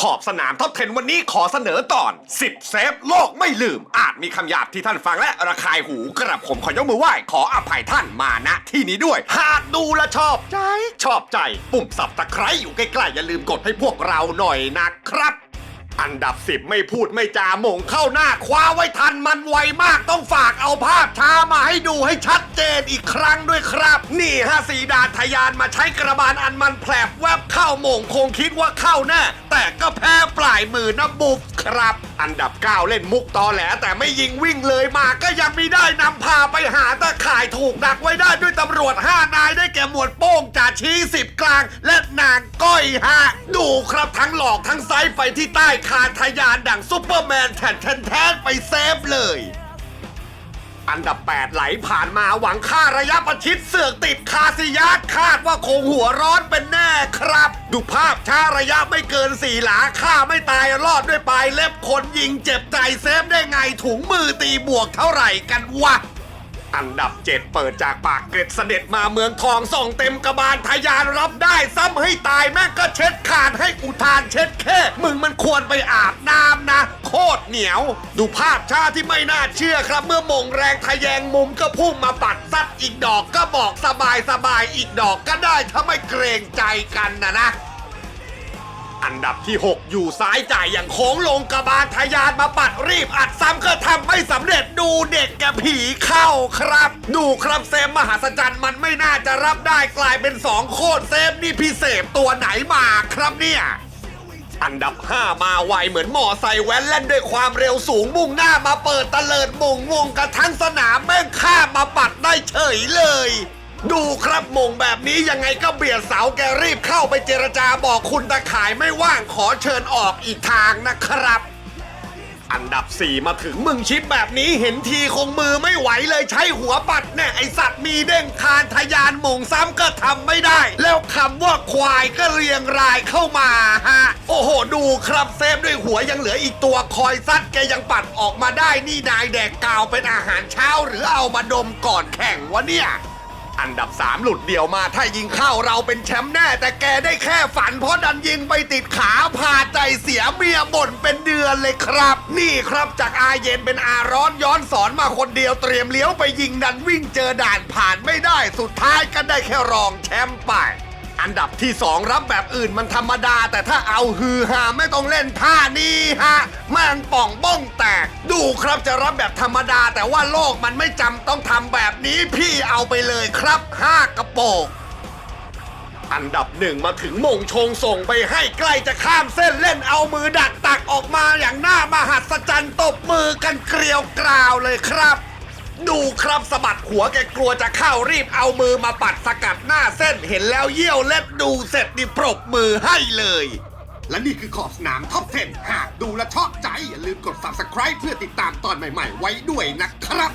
ขอบสนามท็อปเทนวันนี้ขอเสนอตอน 10 เซฟโลกไม่ลืม อาจมีคำหยาบที่ท่านฟังและระคายหูกระผมขอยกมือไหว้ ขออภัยท่านมาณที่นี้ด้วย หากดูและชอบใจ ชอบใจ ปุ่มสับตะไคร้อยู่ใกล้ๆอย่าลืมกดให้พวกเราหน่อยนะครับ อันดับสิบไม่พูดไม่จาหม่งเข้าหน้าคว้าไว้ทันมันไวมากต้องฝากเอาภาพช้ามาให้ดูให้ชัดเจนอีกครั้งด้วยครับ นี่ฮะสีดาทะยานมาใช้กระบาลอันมันแผลบแวบเข้าหม่งคงคิดว่าเข้าแน่แต่ก็แพ้ปลายมือนะบุก ครับ อันดับ 9 เล่นมุกตอแหล แต่ไม่ยิงวิ่งเลยมาก็ยังไม่ได้นำพาไปหาตะข่ายถูกดักไว้ได้ด้วยตำรวจ 5 นายได้แก่หมวดโป้งจ่าชี้สิบกลาง และนางก้อยฮะ ดูครับทั้งหลอกทั้งไซส์ไปที่ใต้คานทะยานดังซุปเปอร์แมนแทนแทนแทนไปเซฟเลย อันดับ 8 ไหลผ่านมาหวังค่าระยะประชิดเสือกติดคาซิยาสคาดว่าคงหัวร้อนเป็นแน่ครับ ดูภาพช้าระยะไม่เกินสี่หลาฆ่าไม่ตายรอดด้วยปลายเล็บคนยิงเจ็บใจเซฟได้ไงถุงมือตีบวกเท่าไหร่กันวะอันดับ 7 เปิดจากปากเกร็ดเสด็จมาเมืองทองส่งเต็มกระบาลทยานรับได้ซ้ำให้ตายแม่งก็เช็ดขาดให้อุทานเช็ดแค่ มึงมันควรไปอา เหนียว ดูภาพชาที่ไม่น่าเชื่อครับ เมื่อมงแรงทะแยงมุมก็พุ่งมาปัดซัดอีกดอกก็บอกสบายสบายๆอีกดอกก็ได้ถ้าไม่เกรงใจกันนะนะอันดับที่ 6 อยู่ซ้ายจ่ายอย่างโค้งลงกระบาลทะยานมาปัดรีบอัดซ้ำก็ทำไม่สำเร็จดูเด็กกับผีเข้าครับ ดูครับเซฟมหาสจรรย์มันไม่น่าจะรับได้กลายเป็น 2 โคตรเซฟนี่พิเศษตัวไหนมาครับเนี่ย อันดับ 5 มาไวเหมือนมอไซค์แว้นเล่นด้วยความเร็วสูงมุ่งหน้ามาเปิดตะเลิดมงวงกระทั้งสนามแม่งข้ามมาปัดได้เฉยเลย ดูครับมงแบบนี้ยังไงก็เบียดเสาแกรีบเข้าไปเจรจาบอกคุณตะขายไม่ว่างขอเชิญออกอีกทางนะครับ อันดับ 4 มาถึงมึงชิดแบบนี้เห็นทีคงมือไม่ไหวเลยใช้หัวปัดแน่ไอสัตว์มีเด้งคานทะยานหมงซ้ำก็ทำไม่ได้ แล้วคำว่าควายก็เรียงรายเข้ามาฮะ โอ้โห ดูครับเซฟด้วยหัวยังเหลืออีกตัวคอยซัดแกยังปัดออกมาได้นี่นายแดกกาวเป็นอาหารเช้าหรือเอามาดมก่อนแข่งวะเนี่ย อันดับ 3 หลุดเดี่ยวมา ถ้ายิงเข้าเราเป็นแชมป์แน่ แต่แกได้แค่ฝันเพราะดันยิงไปติดขาพาใจเสียเมียบ่นเป็นเดือนเลยครับ นี่ครับจากอาเย็นเป็นอาร้อนย้อนสอนมาคนเดียวเตรียมเลี้ยวไปยิงดันวิ่งเจอด่านผ่านไม่ได้สุดท้ายก็ได้แค่รองแชมป์ไป อันดับที่ 2 รับแบบอื่นมันธรรมดา แต่ถ้าเอาฮือฮาไม่ต้องเล่นท่านี้ฮะม่งป่องบ้องแตก ดูครับจะรับแบบธรรมดา แต่ว่าโลกมันไม่จำต้องทำแบบนี้พี่เอาไปเลยครับ5กระโปงอันดับหนึ่งมาถึงมงชงส่งไปให้ใกล้จะข้ามเส้นเล่นเอามือดักตักออกมาอย่างหน้ามหัศจรรย์ตบมือกันเกลียวกราวเลยครับ ดูครับสะบัดหัวแกกลัวจะเข้ารีบเอามือมาปัดสกัดหน้าเส้นเห็นแล้วเยี่ยวเล็ดดูเสร็จนี่ปรบมือให้เลย และนี่คือขอบสนามท็อป 10 หากดูและชอบใจ อย่าลืมกด subscribe เพื่อติดตามตอนใหม่ ๆ ไว้ด้วยนะครับ